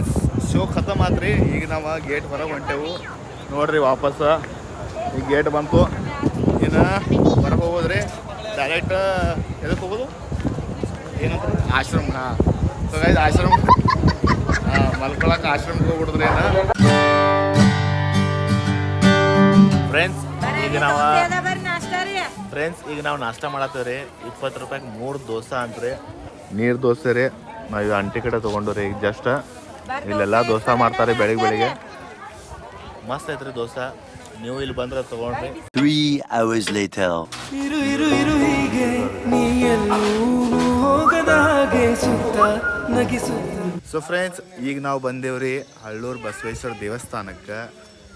Friends show ಖತಮ್ ಆತ್ರಿ. ಈಗ ನಾವು ಗೇಟ್ ಹೊರಗೆ ಹೊಂಟೆವು. ನೋಡ್ರಿ ವಾಪಸ್. ಈಗ ಗೇಟ್ ಬಂತು. ಇನ್ನು ಹೊರಗೆ ಹೋಗೋದ್ರಿ? ಡೈರೆಕ್ಟ್ ಎದಕ್ಕೆ ಹೋಗೋದು? ಏನಂತ? ಆಶ್ರಮ ಹಾಂ. ಸೊ ಗೈಸ್ ಆಶ್ರಮ. ಹಾಂ ಮಲ್ಕೊಳಕ್ಕೆ ಆಶ್ರಮಕ್ಕೆ ಹೋಗ್ಬಿಡಿದ್ರಿ ಏನ? ಫ್ರೆಂಡ್ಸ್ ಈಗ ನಾವು ಫ್ರೆಂಡ್ಸ್ ಈಗ ನಾವು ನಾಷ್ಟ ಮಾಡತ್ತೇವ್ರಿ ಇಪ್ಪತ್ತು ರೂಪಾಯಿಗೆ ಮೂರು ದೋಸೆ ಅಂತ್ರಿ. ನೀರು ದೋಸೆ ರೀ. ನಾವು ಈಗ ಅಂಟಿ ಕಡೆ ತೊಗೊಂಡ್ರಿ ಈಗ ಜಸ್ಟ್ ಇಲ್ಲೆಲ್ಲ ದೋಸೆ ಮಾಡ್ತಾರೆ ಬೆಳಿಗ್ಗೆ ಬೆಳಿಗ್ಗೆ. ಮಸ್ತ್ ಐತ್ರಿ ದೋಸೆ ನೀವು ಇಲ್ಲಿ ಬಂದ್ರೆ ತಗೊಂಡ್ರಿ. Three hours later. ಇರು ಇರು ಇರು ಹೀಗೆ. ನೀ ಎಲ್ಲೂ ಹೋಗದ ಹಾಗೆ ಸುತ್ತ ನಗಿಸು ಸೊ ಫ್ರೆಂಡ್ಸ್ ಈಗ ನಾವು ಬಂದೇವ್ರಿ ಹಳ್ಳೂರು ಬಸವೇಶ್ವರ ದೇವಸ್ಥಾನಕ್ಕೆ.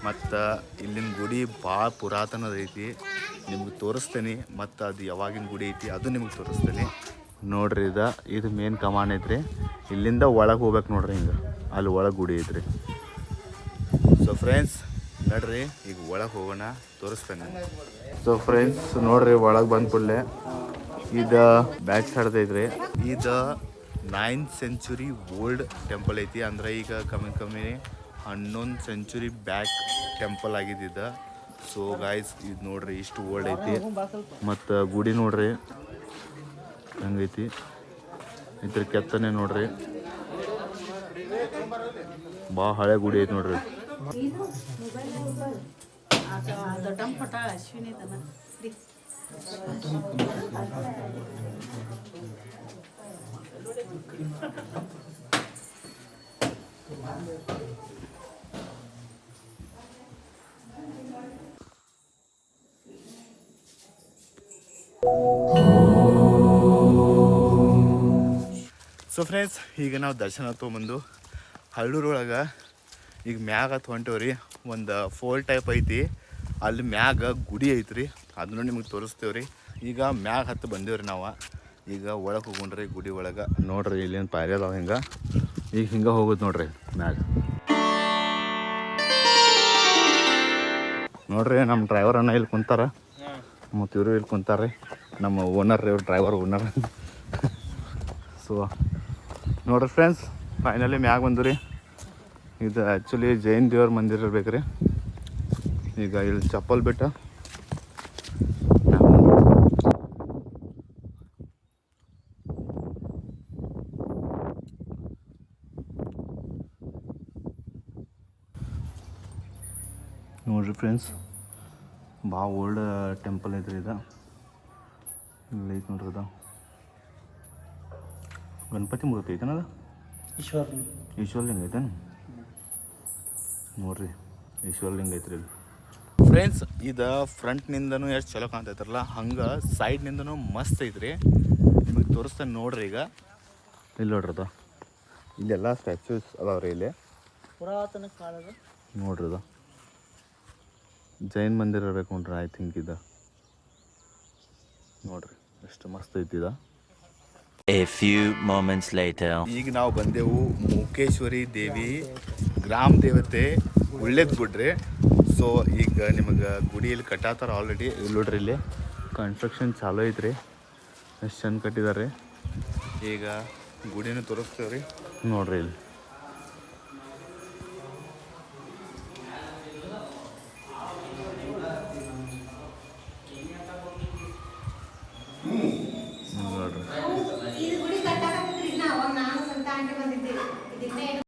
ಮತ್ತು ಇಲ್ಲಿನ ಗುಡಿ ಭಾಳ ಪುರಾತನದ ಐತಿ. ನಿಮ್ಗೆ ತೋರಿಸ್ತೇನೆ. ಮತ್ತು ಅದು ಯಾವಾಗಿನ ಗುಡಿ ಐತಿ ಅದು ನಿಮ್ಗೆ ತೋರಿಸ್ತೇನೆ. ನೋಡ್ರಿ ಇದು ಇದು ಮೇನ್ ಕಮಾನ್ ಐತ್ರಿ. ಇಲ್ಲಿಂದ ಒಳಗೆ ಹೋಗ್ಬೇಕು ನೋಡ್ರಿ ಹಿಂಗೆ. ಅಲ್ಲಿ ಒಳಗೆ ಗುಡಿ ಐತ್ರಿ. ಸೊ ಫ್ರೆಂಡ್ಸ್ ನೋಡ್ರಿ, ಈಗ ಒಳಗೆ ಹೋಗೋಣ, ತೋರಿಸ್ತೇನೆ ಸೊ ಫ್ರೆಂಡ್ಸ್ ನೋಡ್ರಿ, ಒಳಗೆ ಬಂದ ಕೂಡಲೇ ಇದು ಬ್ಯಾಕ್ ಸೈಡ್ ಐತ್ರಿ. ಇದು ನೈನ್ ಸೆಂಚುರಿ ಓಲ್ಡ್ ಟೆಂಪಲ್ ಐತಿ. ಅಂದ್ರೆ ಈಗ ಕಮ್ಮಿ ಕಮ್ಮಿ ಹನ್ನೊಂದು ಸೆಂಚುರಿ ಬ್ಯಾಕ್ ಟೆಂಪಲ್ ಆಗಿದ್ದಿದ್ದ ಸೊ ಗಾಯ್ಸ್ ಇದು ನೋಡ್ರಿ, ಇಷ್ಟು ಓಲ್ಡ್ ಐತಿ. ಮತ್ತು ಗುಡಿ ನೋಡ್ರಿ, ಹಂಗೈತಿ. ಇದ್ರ ಕೆತ್ತನೆ ನೋಡ್ರಿ. ಭಾಳ ಹಳೆ ಗುಡಿ ಐತಿ ನೋಡ್ರಿ. ಸೊ ಫ್ರೆಂಡ್ಸ್ ಈಗ ನಾವು ದರ್ಶನ ತೊಗೊಂಬಂದು ಹಳ್ಳೂರೊಳಗೆ ಈಗ ಮ್ಯಾಗ ಹೊಂಟೇವ್ರಿ ಒಂದು ಫೋಲ್ ಟೈಪ್ ಐತಿ. ಅಲ್ಲಿ ಮ್ಯಾಗ ಗುಡಿ ಐತ್ರಿ, ಅದನ್ನು ನಿಮಗೆ ತೋರಿಸ್ತೇವ್ರಿ. ಈಗ ಮ್ಯಾಗ ಹತ್ತು ಬಂದೇವ್ರಿ ನಾವು. ಈಗ ಒಳಗೆ ಹೋಗೋಣ್ರಿ ಗುಡಿ ಒಳಗೆ. ನೋಡ್ರಿ ಇಲ್ಲೇನು ಪಾಯರಿ ಅದಾವ ಹಿಂಗೆ. ಈಗ ಹಿಂಗೆ ಹೋಗೋದು ನೋಡ್ರಿ ಮ್ಯಾಗ. ನೋಡ್ರಿ ನಮ್ಮ ಡ್ರೈವರ್ ಅಣ್ಣ ಇಲ್ಲಿ ಕುಂತಾರ. ಮತ್ತು ಇವರು ಇಲ್ಲಿ ಕುಂತಾರ್ರಿ. ನಮ್ಮ ಓನರ್ ಇವ್ರು ಡ್ರೈವರ್ ಓನರ್ ಸೊ ನೋಡ್ರಿ ಫ್ರೆಂಡ್ಸ್ ಫೈನಲಿ ಮ್ಯಾಗ ಬಂದು ರೀ ಇದು ಆ್ಯಕ್ಚುಲಿ ಜೈನ್ ದೇವ್ರ ಮಂದಿರ ಇರ್ಬೇಕು ರೀ ಈಗ ಇಲ್ಲಿ ಚಪ್ಪಲ್ ಬೆಟ್ಟ. ನೋಡ್ರಿ ಫ್ರೆಂಡ್ಸ್ ಭಾಳ ಓಲ್ಡ್ ಟೆಂಪಲ್ ಐತ್ರಿ ಇದು. ಇಲ್ಲಿ ಐತೆ ನೋಡ್ರಿ ಇದು. ಗಣಪತಿ ಮೂರ್ತಿ ಐತನ ಅದು ಈಶ್ವರ್ ಈಶ್ವರಲಿಂಗ ಐತೇನು ನೋಡ್ರಿ ಈಶ್ವರಲಿಂಗ ಐತ್ರಿ ಇಲ್ಲಿ. ಫ್ರೆಂಡ್ಸ್ ಇದು ಫ್ರಂಟ್ನಿಂದನೂ ಎಷ್ಟು ಚಲೋ ಕಾಣ್ತೈತ್ರಲ್ಲ ಹಂಗೆ ಸೈಡ್ನಿಂದನೂ ಮಸ್ತ್ ಐತ್ರಿ. ನಿಮಗೆ ತೋರಿಸ್ತೇನೆ ನೋಡ್ರಿ ಈಗ. ಇಲ್ಲಿ ನೋಡ್ರದ ಅದು. ಇಲ್ಲೆಲ್ಲ ಸ್ಟ್ಯಾಚ್ಯೂಸ್ ಅದಾವ್ರಿ ಇಲ್ಲಿ. ಪುರಾತನ ಕಾಲದ. ನೋಡ್ರದ ಅದು. ಜೈನ್ ಮಂದಿರ ಇರಬೇಕು ನೋಡ್ರಿ ಐ ಥಿಂಕ್ ಇದು. ನೋಡ್ರಿ ಎಷ್ಟು ಮಸ್ತ್ ಐತಿ ಇದು ಫ್ಯೂ ಮೊಮೆಂಟ್ಸ್ moments ಈಗ ನಾವು ಬಂದೆವು ಮುಕೇಶ್ವರಿ ದೇವಿ ಗ್ರಾಮ ದೇವತೆ. ಒಳ್ಳೇದು ಬಿಡ್ರಿ. ಸೊ ಈಗ ನಿಮಗೆ ಗುಡಿಯಲ್ಲಿ ಕಟ್ಟಾತಾರ ಆಲ್ರೆಡಿ ಇಲ್ಲಿ ನೋಡ್ರಿ ಇಲ್ಲಿ ಕನ್ಸ್ಟ್ರಕ್ಷನ್ ಚಾಲೂ ಐತ್ರಿ. ಎಷ್ಟು ಚಂದ ಕಟ್ಟಿದ್ದಾರೆ ಈಗ ಗುಡಿನೂ ತೋರಿಸ್ತೇವೆ ರೀ ನೋಡ್ರಿ ಇಲ್ಲಿ.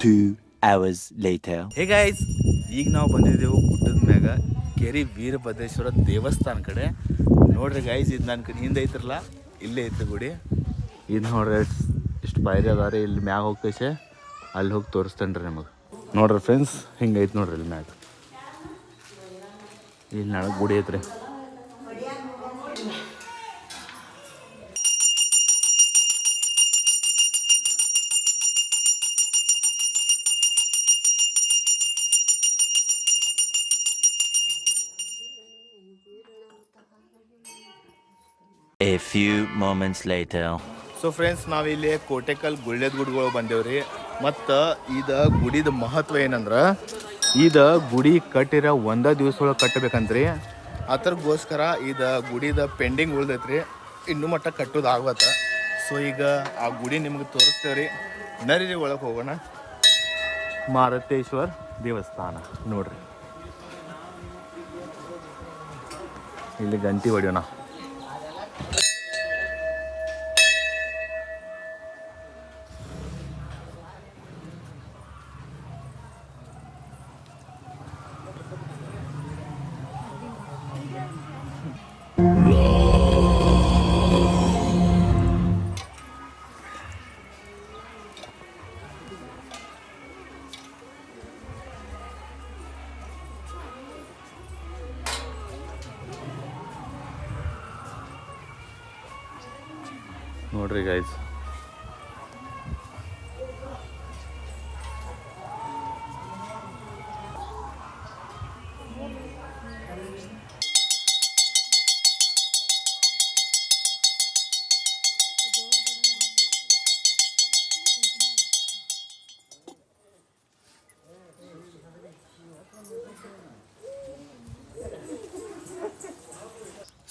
Two hours later. Hey guys ಈಗ ನಾವು ಬಂದಿದ್ದೆವು ಗುಡ್ಡದ ಮ್ಯಾಗ ಕೆರಿ ವೀರಭದ್ರೇಶ್ವರ ದೇವಸ್ಥಾನ ಕಡೆ. ನೋಡ್ರಿ ಗೈಸ್ ಇದು ನನ್ನ ಕಡೆ ಹಿಂದೆ ಐತ್ರಲ್ಲ ಇಲ್ಲೇ ಐತೆ ಗುಡಿ. ಇದು ನೋಡ್ರಿ ಇಷ್ಟು ಬಾಯ್ರಿ ಅದಾವ ರೀ ಇಲ್ಲಿ ಮ್ಯಾಗ ಹೋಗ್ತೈತೆ ಅಲ್ಲಿ ಹೋಗಿ ತೋರಿಸ್ತೇನೆ ರೀ ನಿಮಗೆ. ನೋಡ್ರಿ ಫ್ರೆಂಡ್ಸ್ ಹಿಂಗೆ ಐತೆ ನೋಡ್ರಿ ಇಲ್ಲಿ ಮ್ಯಾಗ. ಇಲ್ಲಿ ನಾಳೆ ಗುಡಿ ಐತ್ರಿ. A few moments later. So friends ನಾವಿಲ್ಲಿ ಕೋಟೆಕಲ್ ಗುಳ್ಳೆದ ಗುಡಿಗಳು ಬಂದೇವ್ರಿ. ಮತ್ತು ಇದು ಗುಡಿದ ಮಹತ್ವ ಏನಂದ್ರೆ, ಇದು ಗುಡಿ ಕಟ್ಟಿರೋ ಒಂದೇ ದಿವಸ ಒಳಗೆ ಕಟ್ಟಬೇಕಂತ್ರಿ. ಅದ್ರಗೋಸ್ಕರ ಇದು ಗುಡಿದ ಪೆಂಡಿಂಗ್ ಉಳ್ದೈತ್ರಿ. ಇನ್ನೂ ಮಟ್ಟ ಕಟ್ಟೋದು ಆಗ್ಬತ್ತ ಸೊ ಈಗ ಆ ಗುಡಿ ನಿಮ್ಗೆ ತೋರಿಸ್ತೇವ್ರಿ. ನರಿ ಒಳಗೆ ಹೋಗೋಣ. ಮಾರುತೇಶ್ವರ್ ದೇವಸ್ಥಾನ. ನೋಡ್ರಿ. ಇಲ್ಲಿ ಗಂಟಿ ಹೊಡಿಯೋಣ. ನೋಡ್ರಿ ಗಾಯ್ಸ್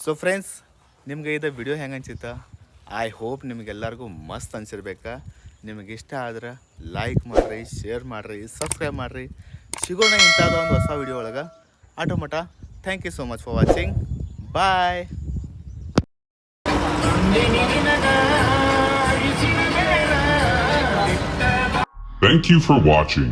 ಸೊ ಫ್ರೆಂಡ್ಸ್ ನಿಮ್ಗೆ ಇದು ವಿಡಿಯೋ ಹೆಂಗೆ ಅನ್ಸಿತ್ತ? ಐ ಹೋಪ್ ನಿಮಗೆಲ್ಲರಿಗೂ ಮಸ್ತ್ ಅನ್ಸಿರ್ಬೇಕಾ? ನಿಮಗೆ ಇಷ್ಟ ಆದ್ರೆ ಲೈಕ್ ಮಾಡಿರಿ ಶೇರ್ ಮಾಡಿರಿ ಸಬ್ಸ್ಕ್ರೈಬ್ ಮಾಡಿರಿ. ಸಿಗೋಣ ಇಂಥದ್ದು ಒಂದು ಹೊಸ ವಿಡಿಯೋ ಒಳಗೆ. ಆಟೋಮಟ thank you so much for watching bye Thank you for watching.